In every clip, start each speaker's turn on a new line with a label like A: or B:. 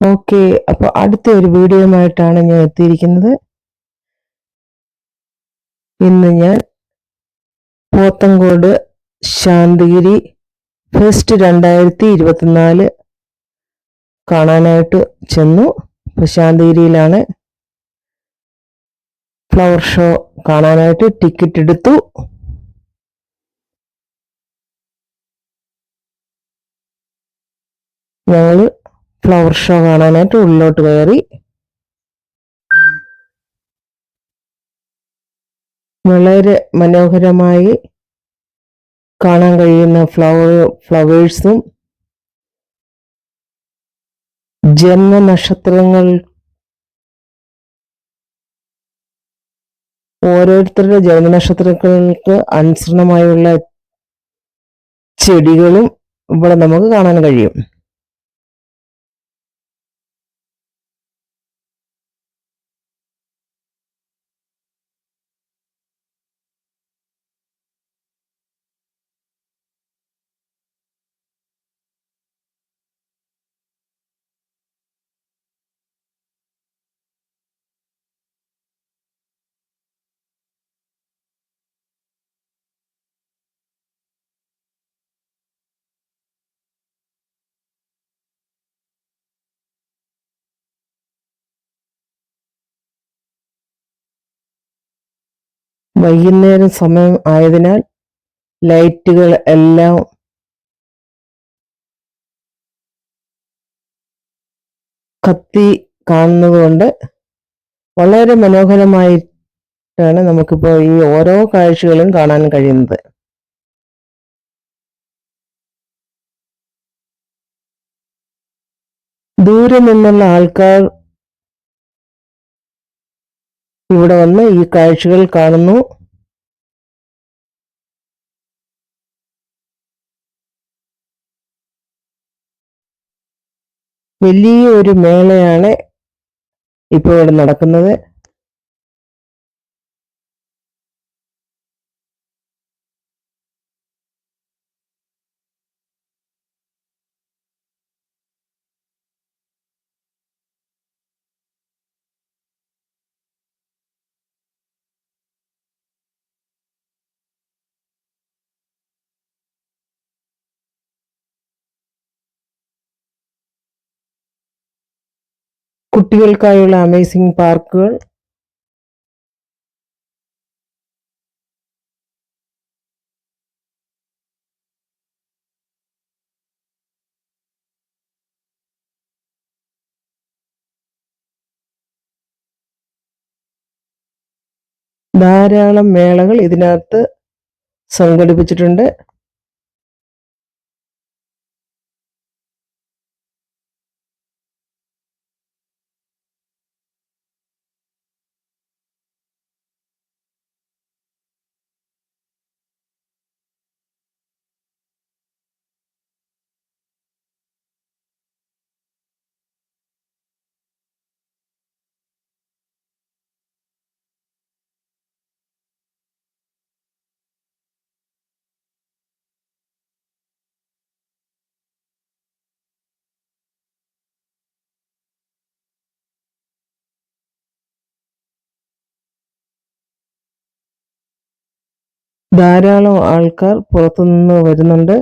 A: Okay അപ്പോൾ അടുത്ത ഒരു വീഡിയോയുമായിട്ടാണ് ഞാൻ എത്തിയിരിക്കുന്നത്. ഇന്ന് ഞാൻ പോത്തങ്കോട് ശാന്തിഗിരി ഫെസ്റ്റ് രണ്ടായിരത്തി ഇരുപത്തിനാല് കാണാനായിട്ട് ചെന്നു. അപ്പോൾ ശാന്തിഗിരിയിലാണ് ഫ്ലവർ ഷോ കാണാനായിട്ട് ടിക്കറ്റ് എടുത്തു. ഞങ്ങൾ ഫ്ലവർ ഷോ കാണാനായിട്ട് ഉള്ളിലോട്ട് കയറി. വളരെ മനോഹരമായി കാണാൻ കഴിയുന്ന ഫ്ലവർ ഫ്ലവേഴ്സും ജന്മനക്ഷത്രങ്ങൾ ഓരോരുത്തരുടെ ജന്മനക്ഷത്രങ്ങൾക്ക് അനുസരണമായുള്ള ചെടികളും ഇവിടെ നമുക്ക് കാണാൻ കഴിയും. വൈകുന്നേരം സമയം ആയതിനാൽ ലൈറ്റുകൾ എല്ലാം കത്തി കാണുന്നതുകൊണ്ട് വളരെ മനോഹരമായിട്ടാണ് നമുക്കിപ്പോൾ ഈ ഓരോ കാഴ്ചകളും കാണാൻ കഴിയുന്നത്. ദൂരെ നിന്നുള്ള ആൾക്കാർ ഇവിടെ വന്ന് ഈ കാഴ്ചകൾ കാണുന്നു. വലിയ ഒരു മേളയാണ് ഇപ്പോൾ ഇവിടെ നടക്കുന്നത്. കുട്ടികൾക്കായുള്ള അമേസിംഗ് പാർക്കുകൾ ധാരാളം മേളകൾ ഇതിനകത്ത് സംഘടിപ്പിച്ചിട്ടുണ്ട്. ധാരാളം ആൾക്കാർ പുറത്തുനിന്ന് വരുന്നുണ്ട്.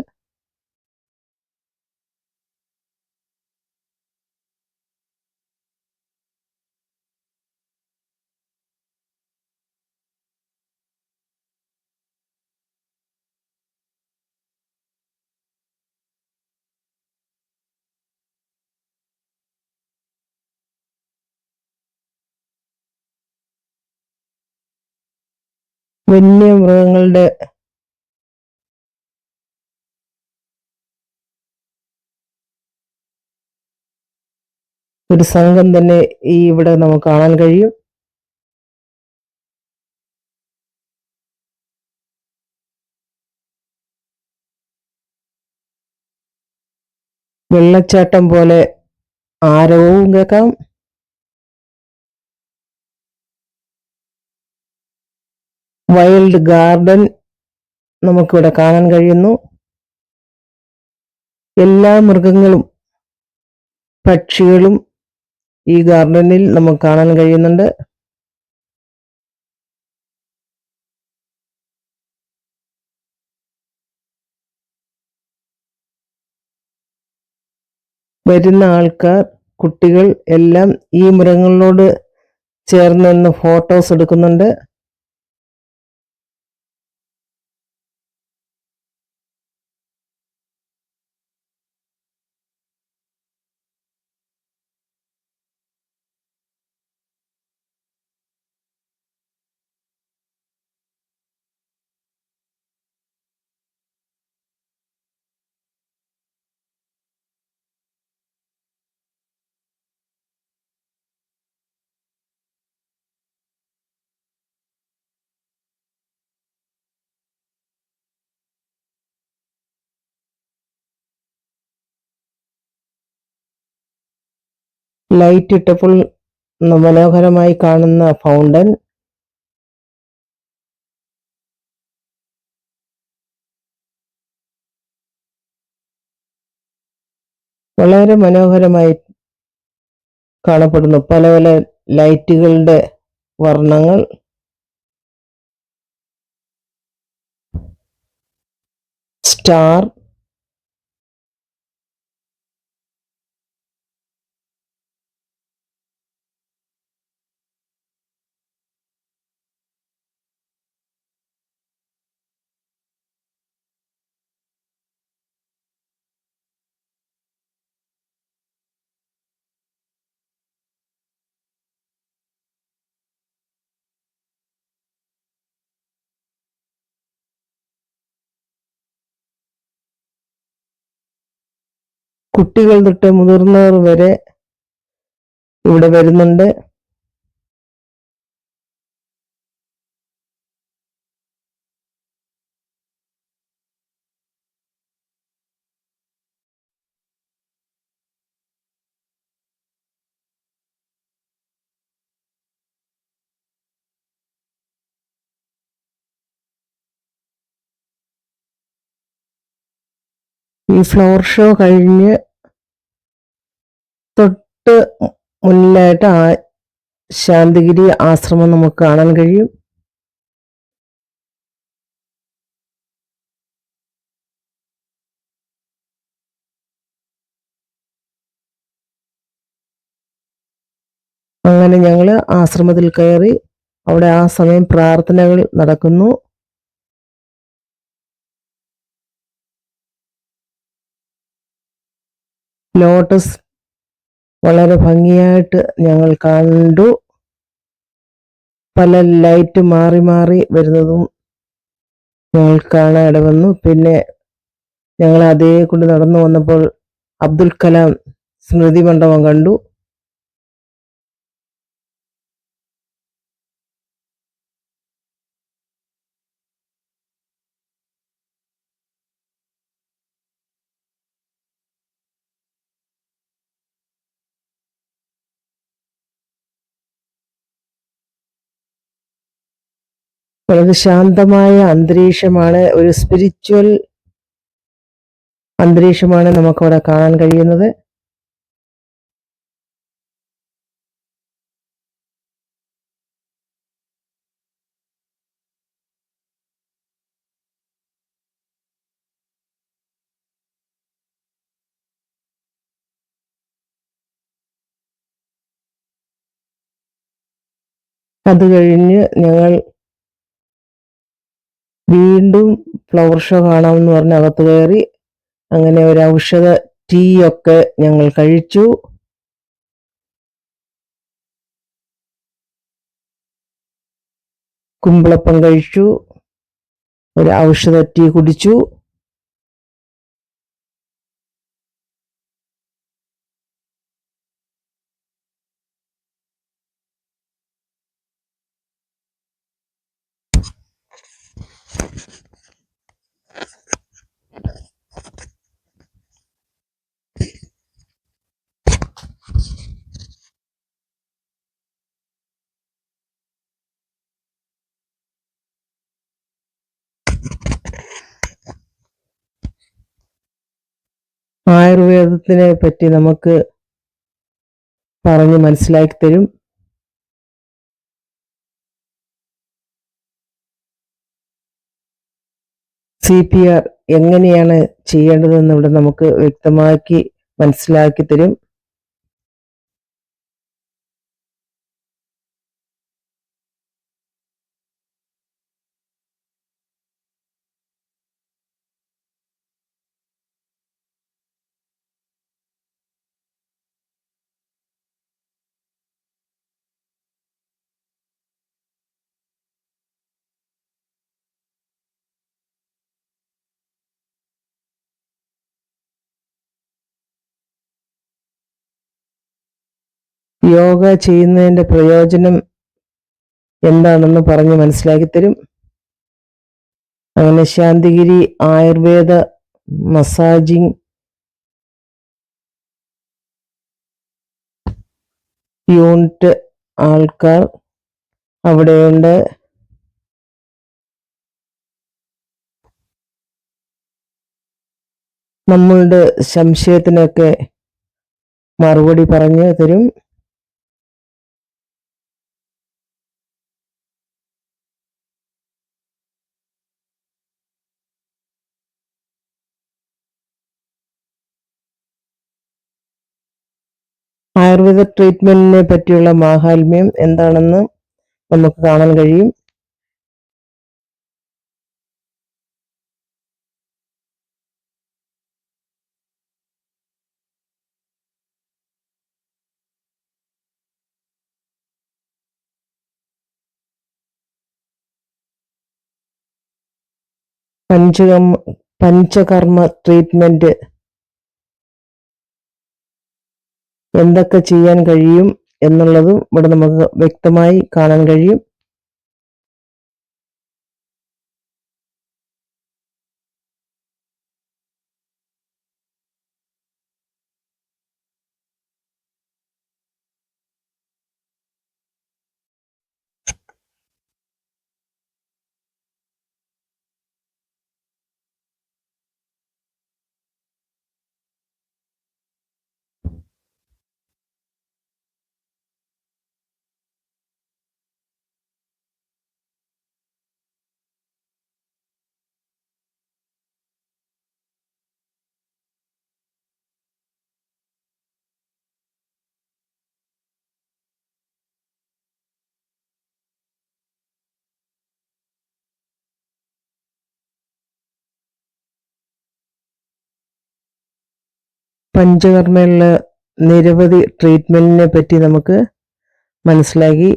A: വന്യമൃഗങ്ങളുടെ ഒരു സംഘം തന്നെ ഈ ഇവിടെ നമുക്ക് കാണാൻ കഴിയും. വെള്ളച്ചാട്ടം പോലെ ആരവവും കേൾക്കാം. വൈൽഡ് ഗാർഡൻ നമുക്കിവിടെ കാണാൻ കഴിയുന്നു. എല്ലാ മൃഗങ്ങളും പക്ഷികളും ഈ ഗാർഡനിൽ നമുക്ക് കാണാൻ കഴിയുന്നുണ്ട്. വരുന്ന ആൾക്കാർ കുട്ടികൾ എല്ലാം ഈ മൃഗങ്ങളോട് ചേർന്ന് നിന്ന് ഫോട്ടോസ് എടുക്കുന്നുണ്ട്. ലൈറ്റ് ഇട്ടപ്പോൾ മനോഹരമായി കാണുന്ന ഫൗണ്ടൻ വളരെ മനോഹരമായി കാണപ്പെടുന്നു. പല പല ലൈറ്റുകളുടെ വർണങ്ങൾ. സ്റ്റാർ കുട്ടികൾ തൊട്ട് മുതിർന്നവർ വരെ ഇവിടെ വരുന്നുണ്ട്. ഈ ഫ്ലവർ ഷോ കഴിഞ്ഞ് തൊട്ട് മുന്നിലായിട്ട് ആ ശാന്തിഗിരി ആശ്രമം നമുക്ക് കാണാൻ കഴിയും. അങ്ങനെ ഞങ്ങൾ ആശ്രമത്തിൽ കയറി അവിടെ ആ സമയം പ്രാർത്ഥനകൾ നടക്കുന്നു. ലോട്ടസ് വളരെ ഭംഗിയായിട്ട് ഞങ്ങൾ കണ്ടു. പല ലൈറ്റ് മാറി മാറി വരുന്നതും ഞങ്ങൾ കാണാൻ ഇടവന്നു. പിന്നെ ഞങ്ങൾ അതേ കൊണ്ട് നടന്നു വന്നപ്പോൾ അബ്ദുൽ കലാം സ്മൃതി മണ്ഡപം കണ്ടു. വളരെ ശാന്തമായ അന്തരീക്ഷമാണ് ഒരു സ്പിരിച്വൽ അന്തരീക്ഷമാണ് നമുക്കവിടെ കാണാൻ കഴിയുന്നത്. അത് കഴിഞ്ഞ് ഞങ്ങൾ വീണ്ടും ഫ്ലവർ ഷോ കാണാമെന്ന് പറഞ്ഞ് അകത്ത് കയറി അങ്ങനെ ഒരു ഔഷധ ടീ ഒക്കെ ഞങ്ങൾ കഴിച്ചു. കുമ്പളപ്പം കഴിച്ചു. ഒരു ഔഷധ ടീ കുടിച്ചു. ആയുർവേദത്തിനെ പറ്റി നമുക്ക് പറഞ്ഞ് മനസ്സിലാക്കി തരും. സി പി ആർ എങ്ങനെയാണ് ചെയ്യേണ്ടതെന്ന് ഇവിടെ നമുക്ക് വ്യക്തമാക്കി മനസ്സിലാക്കി തരും. യോഗ ചെയ്യുന്നതിന്റെ പ്രയോജനം എന്താണെന്ന് പറഞ്ഞ് മനസ്സിലാക്കി തരും. അങ്ങനെ ശാന്തിഗിരി ആയുർവേദ മസാജിങ് യൂണിറ്റ് ആൾക്കാർ അവിടെയുണ്ട്. നമ്മളുടെ സംശയത്തിനൊക്കെ മറുപടി പറഞ്ഞു തരും. ആയുർവേദ ട്രീറ്റ്മെന്റിനെ പറ്റിയുള്ള മാഹാത്മ്യം എന്താണെന്ന് നമുക്ക് കാണാൻ കഴിയും. പഞ്ചകർമ്മ പഞ്ചകർമ്മ ട്രീറ്റ്മെന്റ് എന്തൊക്കെ ചെയ്യാൻ കഴിയും എന്നുള്ളതും ഇവിടെ നമുക്ക് വ്യക്തമായി കാണാൻ കഴിയും. പഞ്ചകർമ്മയുള്ള നിരവധി ട്രീറ്റ്മെന്റിനെ പറ്റി നമുക്ക് മനസ്സിലാക്കി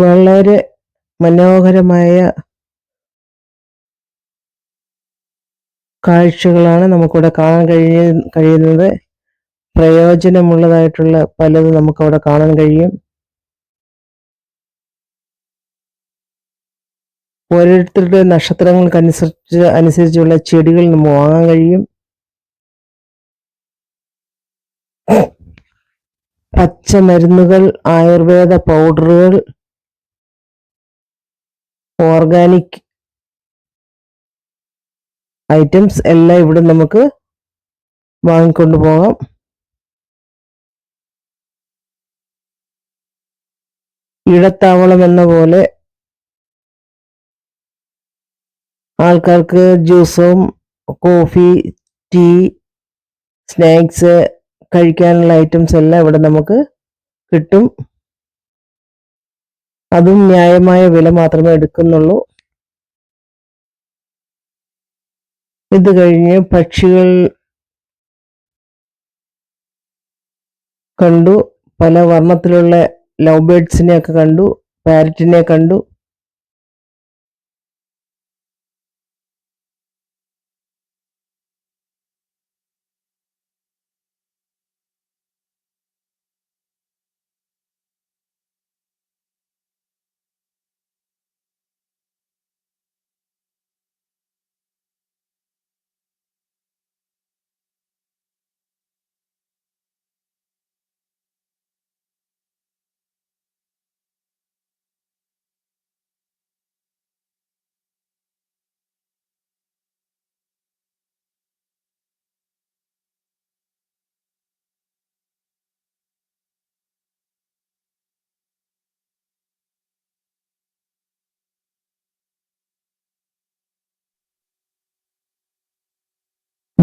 A: വളരെ മനോഹരമായ കാഴ്ചകളാണ് നമുക്കിവിടെ കാണാൻ കഴിയ കഴിയുന്നത്. പ്രയോജനമുള്ളതായിട്ടുള്ള പലതും നമുക്കവിടെ കാണാൻ കഴിയും. ഓരോരുത്തരുടെ നക്ഷത്രങ്ങൾക്കനുസരിച്ച് അനുസരിച്ചുള്ള ചെടികൾ നമുക്ക് വാങ്ങാൻ കഴിയും. പച്ചമരുന്നുകൾ ആയുർവേദ പൗഡറുകൾ ഓർഗാനിക് ഐറ്റംസ് എല്ലാം ഇവിടെ നമുക്ക് വാങ്ങിക്കൊണ്ടു പോകാം. ഇടത്താവളം എന്ന പോലെ ആൾക്കാർക്ക് ജ്യൂസും കോഫി ടീ സ്നാക്സ് കഴിക്കാനുള്ള ഐറ്റംസ് എല്ലാം ഇവിടെ നമുക്ക് കിട്ടും. അതും ന്യായമായ വില മാത്രമേ എടുക്കുന്നുള്ളൂ. ഇത് കഴിഞ്ഞ് പക്ഷികൾ കണ്ടു. പല വർണത്തിലുള്ള ലവ് ബേഡ്സിനെയൊക്കെ കണ്ടു. പാരറ്റിനെ കണ്ടു.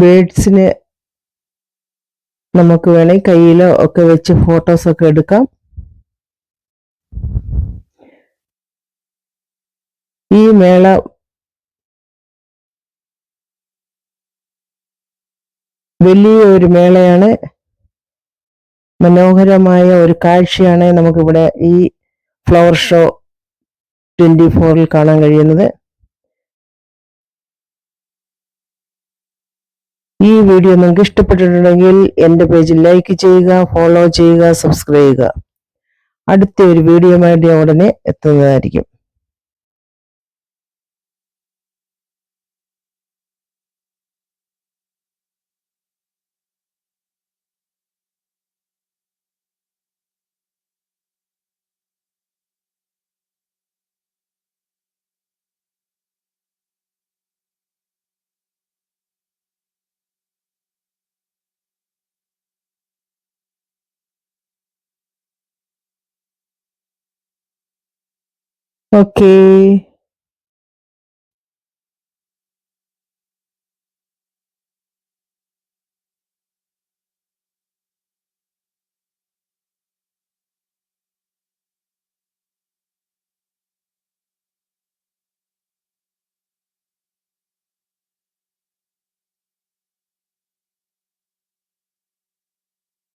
A: ബേഡ്സിന് നമുക്ക് വേണമെങ്കിൽ കയ്യിലോ ഒക്കെ വെച്ച് ഫോട്ടോസ് ഒക്കെ എടുക്കാം. ഈ മേള വലിയ ഒരു മേളയാണ്. മനോഹരമായ ഒരു കാഴ്ചയാണ് നമുക്കിവിടെ ഈ ഫ്ലവർ ഷോ ട്വന്റി ഫോറിൽ കാണാൻ കഴിയുന്നത്. ഈ വീഡിയോ നിങ്ങൾക്ക് ഇഷ്ടപ്പെട്ടിട്ടുണ്ടെങ്കിൽ എന്റെ പേജ് ലൈക്ക് ചെയ്യുക ഫോളോ ചെയ്യുക സബ്സ്ക്രൈബ് ചെയ്യുക. അടുത്ത ഒരു വീഡിയോ ഞാൻ ഉടനെ എത്തുന്നതായിരിക്കും. ഓക്കേ